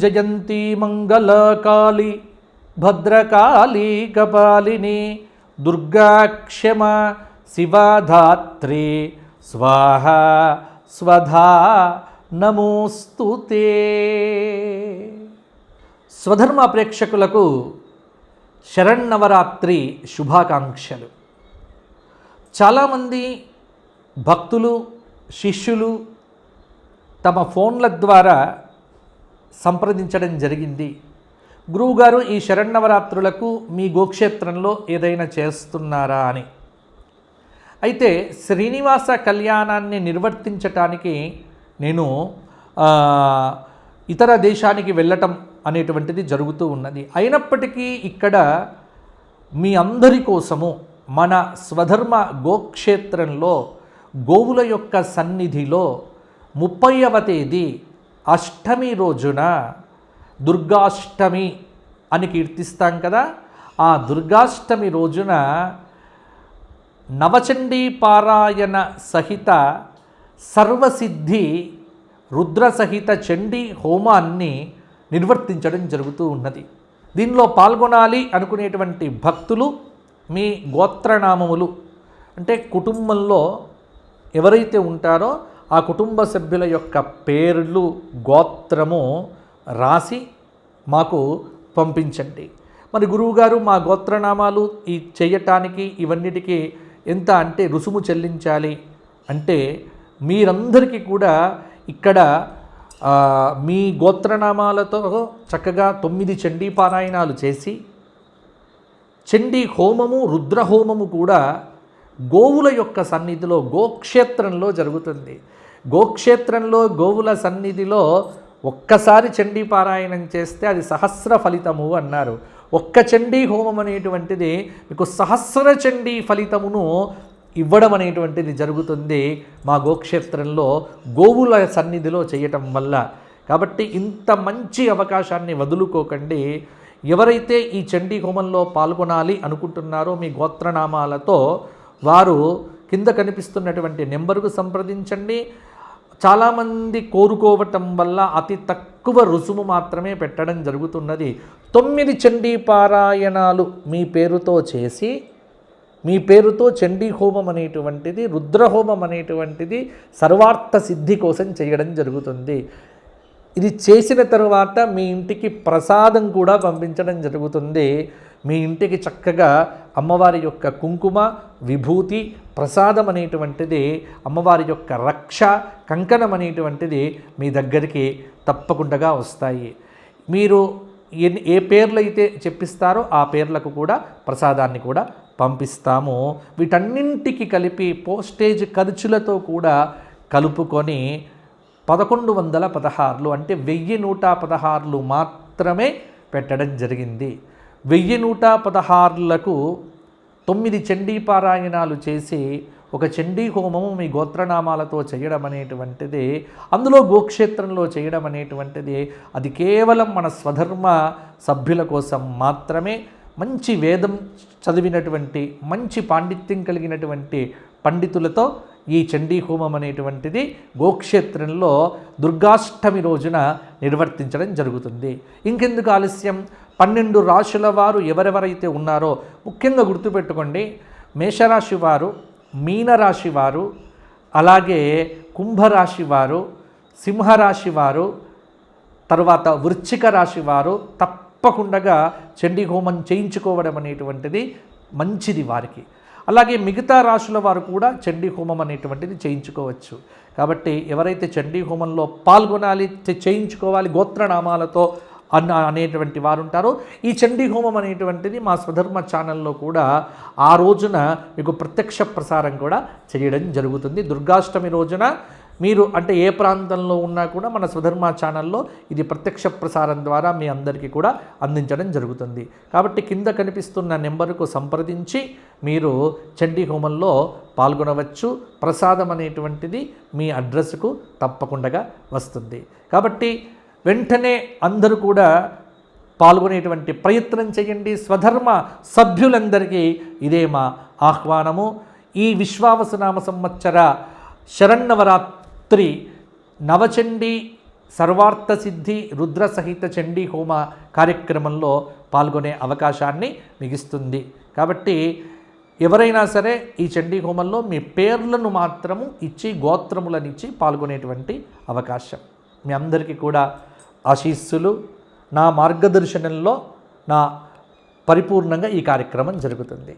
జయంతి మంగళకాళి భద్రకాళీ కపాలిని దుర్గాక్షమ శివధాత్రి. స్వాహ స్వధా నమోస్తుతే స్వధర్మ ప్రేక్షకులకు శరణ్నవరాత్రి శుభాకాంక్షలు. చాలామంది భక్తులు శిష్యులు తమ ఫోన్ల ద్వారా సంప్రదించడం జరిగింది. గురువుగారు ఈ శరన్నవరాత్రులకు మీ గోక్షేత్రంలో ఏదైనా చేస్తున్నారా అని. అయితే శ్రీనివాస కళ్యాణాన్ని నిర్వర్తించటానికి నేను ఇతర దేశానికి వెళ్ళటం అనేటువంటిది జరుగుతూ ఉన్నది. అయినప్పటికీ ఇక్కడ మీ అందరి కోసము మన స్వధర్మ గోక్షేత్రంలో గోవుల యొక్క సన్నిధిలో ముప్పైవ తేదీ అష్టమి రోజున దుర్గాష్టమి అని కీర్తిస్తాం కదా ఆ దుర్గాష్టమి రోజున నవచండీ పారాయణ సహిత సర్వసిద్ధి రుద్ర సహిత చండీ హోమాన్ని నిర్వర్తించడం జరుగుతూ ఉన్నది. దీనిలో పాల్గొనాలి అనుకునేటువంటి భక్తులు మీ గోత్రనామములు అంటే కుటుంబంలో ఎవరైతే ఉంటారో ఆ కుటుంబ సభ్యుల యొక్క పేర్లు గోత్రము రాసి మాకు పంపించండి. మరి గురువుగారు మా గోత్రనామాలు ఈ చేయటానికి ఇవన్నిటికీ ఎంత అంటే రుసుము చెల్లించాలి అంటే మీరందరికీ కూడా ఇక్కడ మీ గోత్రనామాలతో చక్కగా తొమ్మిది చండీ పారాయణాలు చేసి చండీ హోమము రుద్రహోమము కూడా గోవుల యొక్క సన్నిధిలో గోక్షేత్రంలో జరుగుతుంది. గోక్షేత్రంలో గోవుల సన్నిధిలో ఒక్కసారి చండీ పారాయణం చేస్తే అది సహస్ర ఫలితము అన్నారు. ఒక్క చండీ హోమం అనేటువంటిది మీకు సహస్ర చండీ ఫలితమును ఇవ్వడం అనేటువంటిది జరుగుతుంది మా గోక్షేత్రంలో గోవుల సన్నిధిలో చేయటం వల్ల. కాబట్టి ఇంత మంచి అవకాశాన్ని వదులుకోకండి. ఎవరైతే ఈ చండీ హోమంలో పాల్గొనాలి అనుకుంటున్నారో మీ గోత్రనామాలతో వారు కింద కనిపిస్తున్నటువంటి నెంబరుకు సంప్రదించండి. చాలామంది కోరుకోవటం వల్ల అతి తక్కువ రుసుము మాత్రమే పెట్టడం జరుగుతున్నది. తొమ్మిది చండీ పారాయణాలు మీ పేరుతో చేసి మీ పేరుతో చండీ హోమం అనేటువంటిది రుద్రహోమం అనేటువంటిది సర్వార్థ సిద్ధి కోసం చేయడం జరుగుతుంది. ఇది చేసిన తర్వాత మీ ఇంటికి ప్రసాదం కూడా పంపించడం జరుగుతుంది. మీ ఇంటికి చక్కగా అమ్మవారి యొక్క కుంకుమ విభూతి ప్రసాదం అనేటువంటిది అమ్మవారి యొక్క రక్ష కంకణం అనేటువంటిది మీ దగ్గరికి తప్పకుండా వస్తాయి. మీరు ఎన్ని ఏ పేర్లు అయితే చెప్పిస్తారో ఆ పేర్లకు కూడా ప్రసాదాన్ని కూడా పంపిస్తాము. వీటన్నింటికి కలిపి పోస్టేజ్ ఖర్చులతో కూడా కలుపుకొని పదకొండు వందల పదహారులు అంటే వెయ్యి నూట పదహారులు మాత్రమే పెట్టడం జరిగింది. వెయ్యి నూట పదహారులకు తొమ్మిది చండీ పారాయణాలు చేసి ఒక చండీ హోమము మీ గోత్రనామాలతో చేయడం అనేటువంటిది అందులో గోక్షేత్రంలో చేయడం అనేటువంటిది అది కేవలం మన స్వధర్మ సభ్యుల కోసం మాత్రమే మంచి వేదం చదివినటువంటి మంచి పాండిత్యం కలిగినటువంటి పండితులతో ఈ చండీ హోమం అనేటువంటిది గోక్షేత్రంలో దుర్గాష్టమి రోజున నిర్వర్తించడం జరుగుతుంది. ఇంకెందుకు ఆలస్యం? పన్నెండు రాశుల వారు ఎవరెవరైతే ఉన్నారో ముఖ్యంగా గుర్తుపెట్టుకోండి. మేషరాశి వారు మీనరాశి వారు అలాగే కుంభరాశి వారు సింహరాశి వారు తర్వాత వృశ్చిక రాశి వారు తప్పకుండా చండీ హోమం చేయించుకోవడం అనేటువంటిది మంచిది వారికి. అలాగే మిగతా రాశుల వారు కూడా చండీ హోమం అనేటువంటిది చేయించుకోవచ్చు. కాబట్టి ఎవరైతే చండీ హోమంలో పాల్గొనాలి చేయించుకోవాలి గోత్రనామాలతో అన్న అనేటువంటి వారు ఉంటారో ఈ చండీ హోమం అనేటువంటిది మా స్వధర్మ ఛానల్లో కూడా ఆ రోజున మీకు ప్రత్యక్ష ప్రసారం కూడా చేయడం జరుగుతుంది. దుర్గాష్టమి రోజున మీరు అంటే ఏ ప్రాంతంలో ఉన్నా కూడా మన స్వధర్మ ఛానల్లో ఇది ప్రత్యక్ష ప్రసారం ద్వారా మీ అందరికీ కూడా అందించడం జరుగుతుంది. కాబట్టి కింద కనిపిస్తున్న నెంబర్కు సంప్రదించి మీరు చండీ హోమంలో పాల్గొనవచ్చు. ప్రసాదం అనేటువంటిది మీ అడ్రస్కు తప్పకుండా వస్తుంది. కాబట్టి వెంటనే అందరూ కూడా పాల్గొనేటువంటి ప్రయత్నం చేయండి. స్వధర్మ సభ్యులందరికీ ఇదే మా ఆహ్వానము. ఈ విశ్వావసనామ సంవత్సర శరన్నవరాత్రి త్రీ నవచండీ సర్వార్థ సిద్ధి రుద్ర సహిత చండీ హోమ కార్యక్రమంలో పాల్గొనే అవకాశాన్ని మిగిస్తుంది. కాబట్టి ఎవరైనా సరే ఈ చండీ హోమంలో మీ పేర్లను మాత్రము ఇచ్చి గోత్రములనిచ్చి పాల్గొనేటువంటి అవకాశం. మీ అందరికీ కూడా ఆశీస్సులు. నా మార్గదర్శనంలో నా పరిపూర్ణంగా ఈ కార్యక్రమం జరుగుతుంది.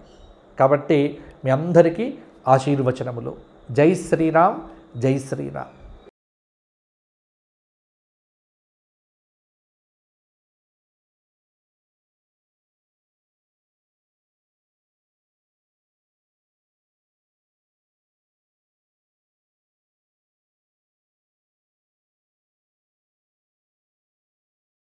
కాబట్టి మీ అందరికీ ఆశీర్వచనములు. జై శ్రీరామ్. జై శ్రీరామ్